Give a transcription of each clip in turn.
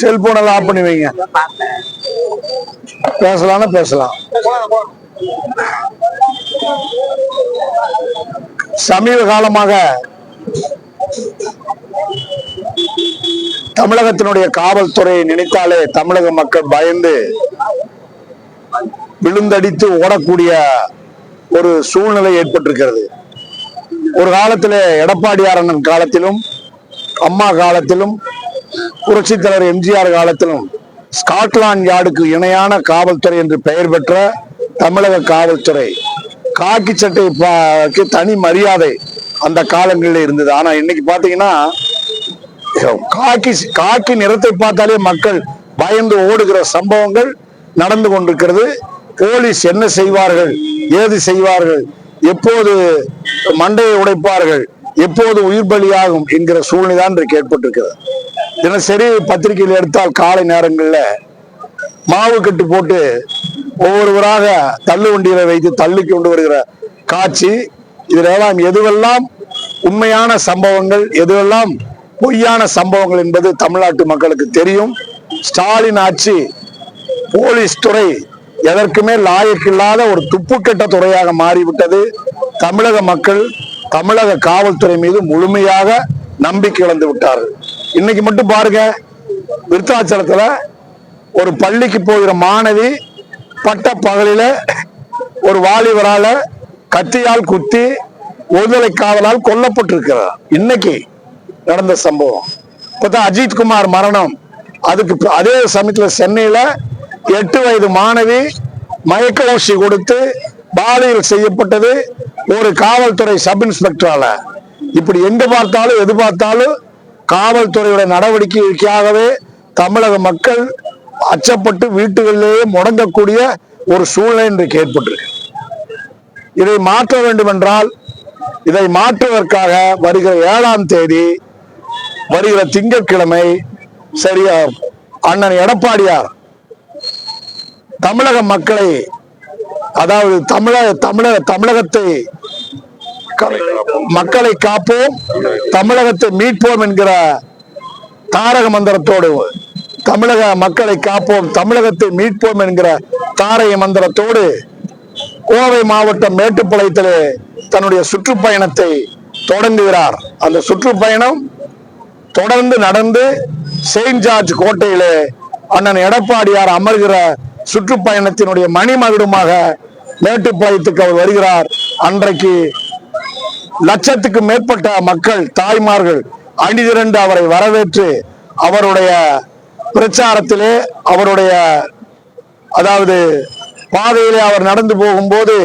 Cellphone எல்லாம் of பண்ணி வைங்க. பேசலாம்னா பேசலாம். சமீப காலமாக தமிழகத்தினுடைய காவல்துறையை நினைத்தாலே தமிழக மக்கள் பயந்து விழுந்தடித்து ஓடக்கூடிய ஒரு சூழ்நிலை ஏற்பட்டிருக்கிறது. ஒரு காலத்திலே எடப்பாடியார் காலத்திலும் அம்மா காலத்திலும் புரட்சி தலைவர் எம்ஜிஆர் காலத்திலும் ஸ்காட்லாந்து யார்டுக்கு இணையான காவல்துறை என்று பெயர் பெற்ற தமிழக காவல்துறை. காக்கி சட்டை தனி மரியாதை அந்த காலங்களில் இருந்தது. ஆனா இன்னைக்கு பாத்தீங்கன்னா காக்கி காக்கி நிறத்தை பார்த்தாலே மக்கள் பயந்து ஓடுகிற சம்பவங்கள் நடந்து கொண்டிருக்கிறது. போலீஸ் என்ன செய்வார்கள்? ஏது செய்வார்கள்? எப்போது மண்டையை உடைப்பார்கள்? எப்போது உயிர் பலியாகும் என்கிற சூழ்நிலை தான் இன்றைக்கு ஏற்பட்டிருக்கிறது. தினசரி பத்திரிகையில் எடுத்தால் காலை நேரங்களில் மாவு கட்டு போட்டு ஒவ்வொருவராக தள்ளு வண்டியில வைத்து தள்ளி கொண்டு வருகிற காட்சி. இதிலெல்லாம் எதுவெல்லாம் உண்மையான சம்பவங்கள் எதுவெல்லாம் பொய்யான சம்பவங்கள் என்பது தமிழ்நாட்டு மக்களுக்கு தெரியும். ஸ்டாலின் ஆட்சி போலீஸ் துறை எதற்குமே லாயக்கில்லாத ஒரு துப்புக்கெட்ட துறையாக மாறிவிட்டது. தமிழக மக்கள் தமிழக காவல்துறை மீது முழுமையாக நம்பிக்கை இழந்து விட்டார்கள். இன்னைக்கு மட்டும் பாருங்க விருத்தாச்சலத்துல ஒரு பள்ளிக்கு போகிற மாணவி பட்ட பகலில ஒரு வாலிபரால கத்தியால் குத்தி ஒருதலை காவலால் கொல்லப்பட்டிருக்கிறார். இன்னைக்கு நடந்த சம்பவம். இப்பதான் அஜித் குமார் மரணம். அதுக்கு அதே சமயத்துல சென்னையில எட்டு வயது மாணவி மயக்க ஊசி கொடுத்து பாலியல் செய்யப்பட்டது ஒரு காவல்துறை சப் இன்ஸ்பெக்டரால இப்படி எங்க பார்த்தாலும் எது பார்த்தாலும் காவல்துறையோட நடவடிக்கைக்காகவே தமிழக மக்கள் அச்சப்பட்டு வீட்டுகளிலேயே முடங்கக்கூடிய ஒரு சூழ்நிலை இன்றைக்கு ஏற்பட்டிருக்கு. இதை மாற்ற வேண்டும் என்றால் இதை மாற்றுவதற்காக வருகிற ஏழாம் தேதி வருகிற திங்கட்கிழமை சரியா அண்ணன் எடப்பாடியார் தமிழக மக்களை அதாவது தமிழக தமிழக தமிழகத்தை க- மக்களை காப்போம். தமிழகத்தை மீட்போம் என்கிற தாரக மந்திரத்தோடு தமிழக மக்களை காப்போம். தமிழகத்தை மீட்போம் என்கிற தாரக மந்திரத்தோடு கோவை மாவட்டம் மேட்டுப்பாளையத்திலே தன்னுடைய சுற்றுப்பயணத்தை தொடங்குகிறார். அந்த சுற்றுப்பயணம் தொடர்ந்து நடந்து செயின்ட் ஜார்ஜ் கோட்டையிலே அண்ணன் எடப்பாடியார் அமர்கிற சுற்றுப்பயணத்தினுடைய மணிமகுடமாக மேட்டுப்பாளையத்துக்கு அவர் வருகிறார். அன்றைக்கு லட்சத்துக்கு மேற்பட்ட மக்கள் தாய்மார்கள் அணிதிரண்டு அவரை வரவேற்று அவருடைய பிரச்சாரத்திலே அவருடைய அதாவது பாதையிலே அவர் நடந்து போகும்போது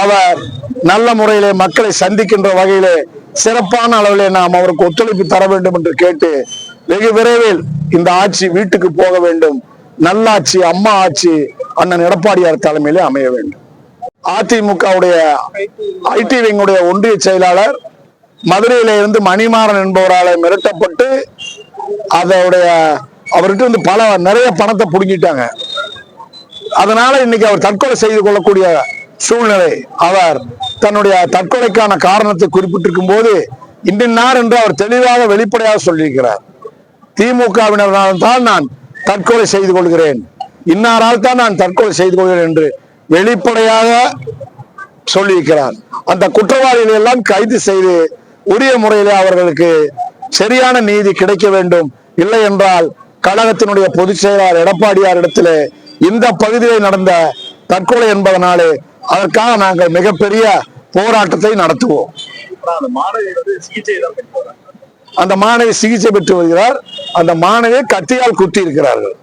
அவர் நல்ல முறையிலே மக்களை சந்திக்கின்ற வகையிலே சிறப்பான அளவிலே நாம் அவருக்கு ஒத்துழைப்பு தர வேண்டும் என்று கேட்டு வெகு விரைவில் இந்த ஆட்சி வீட்டுக்கு போக வேண்டும். நல்லாட்சி அம்மா ஆட்சி அண்ணன் எடப்பாடியார் தலைமையிலே அமைய வேண்டும். அதிமுகவுடைய ஐடி விங்குடைய ஒன்றிய செயலாளர் மதுரையில இருந்து மணிமாறன் என்பவரால் மிரட்டப்பட்டு அதோடைய அவர்கிட்ட வந்து பல நிறைய பணத்தை புடுங்கிட்டாங்க. அதனால இன்னைக்கு அவர் தற்கொலை செய்து கொள்ளக்கூடிய சூழ்நிலை அவர் தன்னுடைய தற்கொலைக்கான காரணத்தை குறிப்பிட்டிருக்கும் போது இன்னார் என்று அவர் தெளிவாக வெளிப்படையாக சொல்லியிருக்கிறார். திமுகவினரால் தான் நான் தற்கொலை செய்து கொள்கிறேன். இன்னாரால் தான் நான் தற்கொலை செய்து கொள்கிறேன் என்று வெளிப்படையாக சொல்லியிருக்கிறார். அந்த குற்றவாளிகளை எல்லாம் கைது செய்து உரிய முறையிலே அவர்களுக்கு சரியான நீதி கிடைக்க வேண்டும். இல்லை என்றால் கழகத்தினுடைய பொதுச் செயலாளர் எடப்பாடியார் இடத்துல இந்த பகுதியில் நடந்த தற்கொலை என்பதனாலே அதற்காக நாங்கள் மிகப்பெரிய போராட்டத்தை நடத்துவோம். அந்த மாணவி சிகிச்சை அந்த மாணவி சிகிச்சை பெற்று வருகிறார். அந்த மாணவியை கத்தியால் குத்தி இருக்கிறார்கள்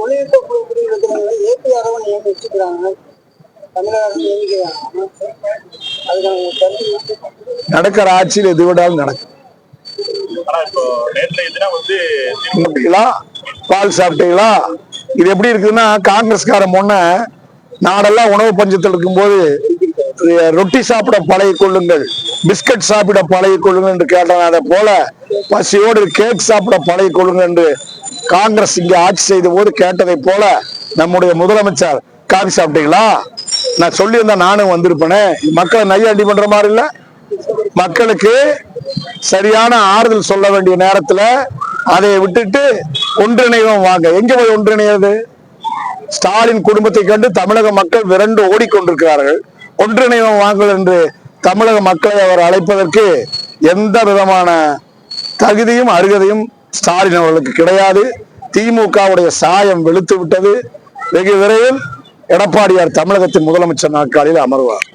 தொழில்நுட்ப குழு முடிவெடுக்கிறவங்க ஏபி அரவன் நியமிச்சுக்கிறாங்க தமிழக அரசு நியமிக்கிறாங்க அதுக்கான கருத்து நடக்கிற ஆட்சியில் எது விடாலும் நடக்கும். சாப்பிட்டீங்களா பால் சாப்பிட்டீங்களா? இது எப்படி இருக்குதுன்னா காங்கிரஸ்காரன் முன்ன நாடெல்லாம் உணவு பஞ்சத்தில் இருக்கும்போது ரொட்டி சாப்பிட பழகி கொள்ளுங்கள் பிஸ்கட் சாப்பிட பழகி கொள்ளுங்கள் என்று கேட்டாங்க அதை போல பசியோடு கேக் சாப்பிட பழகி கொள்ளுங்கள் என்று காங்கிரஸ் இங்கே ஆட்சி செய்த போது கேட்டதை போல நம்முடைய முதலமைச்சர் காபி சாப்பிட்டீங்களா? நான் சொல்லியிருந்தா நானும் வந்திருப்பேனே. மக்களை நையாண்டி பண்ற மாதிரி இல்ல. மக்களுக்கு சரியான ஆறுதல் சொல்ல வேண்டிய நேரத்துல அதை விட்டுட்டு ஒன்றிணைவோம் வாங்க. எங்க போய் ஒன்றிணையது ஸ்டாலின் குடும்பத்தை கண்டு தமிழக மக்கள் விரண்டு ஓடிக்கொண்டிருக்கிறார்கள். ஒன்றிணைவோம் வாங்கல் என்று தமிழக மக்களை அவர் அழைப்பதற்கு எந்த விதமான தகுதியும் அருகதையும் ஸ்டாலின் அவர்களுக்கு கிடையாது. திமுகவுடைய சாயம் வெளுத்து விட்டது. வெகு விரைவில் எடப்பாடியார் தமிழகத்தின் முதலமைச்சர் நாற்காலியில் அமர்வார்.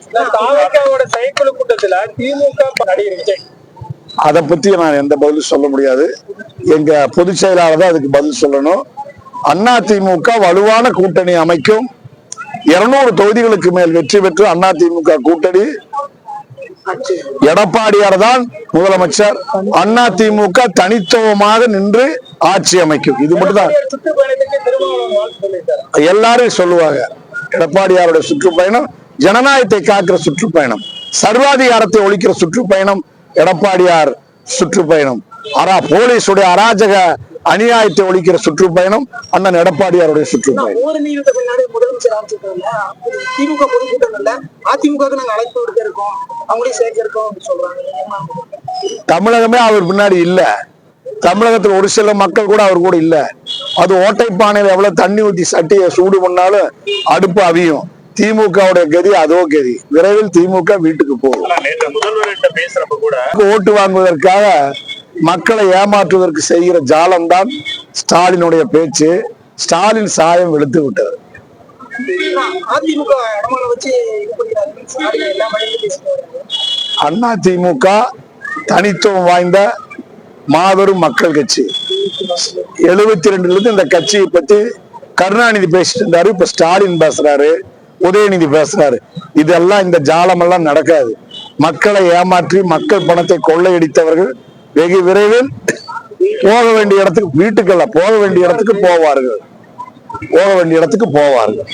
அதை பத்தி நான் எந்த பதிலும் சொல்ல முடியாது. எங்க பொதுச் செயலாளர் தான் அதுக்கு பதில் சொல்லணும். அண்ணா திமுக வலுவான கூட்டணி அமைக்கும். இருநூறு தொகுதிகளுக்கு மேல் வெற்றி பெற்று அண்ணா திமுக கூட்டணி எடப்பாடியார் தான் முதலமைச்சர். அண்ணா திமுக தனித்துவமாக நின்று ஆட்சி அமைக்கும். இது மட்டும்தான். எல்லாரும் சொல்லுவாங்க. எடப்பாடியாருடைய சுற்றுப்பயணம் ஜனநாயகத்தை காக்கிற சுற்றுப்பயணம் சர்வாதிகாரத்தை ஒழிக்கிற சுற்றுப்பயணம் எடப்பாடியார் சுற்றுப்பயணம். அரா போலீஸுடைய அராஜக அநியாயத்தை ஒழிக்கிற சுற்றுப்பயணம் அண்ணன் எடப்பாடியாருடைய சுற்றுப்பயணம். தமிழகமே அவர் பின்னாடி இல்ல. தமிழகத்தில் ஒரு சில மக்கள் கூட அவர் கூட இல்ல. அது ஓட்டை பானையில எவ்வளவு தண்ணி ஊத்தி சட்டியை சூடு பண்ணாலும் அடுப்பு அவியும். திமுகவுடைய கதி அதோ கதி. விரைவில் திமுக வீட்டுக்கு போகும். ஓட்டு வாங்குவதற்காக மக்களை ஏமாற்றுவதற்கு செய்கிற ஜாலம்தான் ஸ்டாலினுடைய பேச்சு. ஸ்டாலின் சாயம் வெளுத்து விட்டது. அண்ணா திமுக தனித்துவம் வாய்ந்த மாபெரும் மக்கள் கட்சி. எழுபத்தி ரெண்டுல இருந்து இந்த கட்சியை பத்தி கருணாநிதி பேசிட்டு இருந்தாரு. இப்ப ஸ்டாலின் பேசுறாரு. உதயநிதி பேசுறாரு. இதெல்லாம் இந்த ஜாலம் எல்லாம் நடக்காது. மக்களை ஏமாற்றி மக்கள் பணத்தை கொள்ளையடித்தவர்கள் வெகு விரைவில் போக வேண்டிய இடத்துக்கு வீட்டுக்கல்ல போக வேண்டிய இடத்துக்கு போவார்கள். போக வேண்டிய இடத்துக்கு போவார்கள்.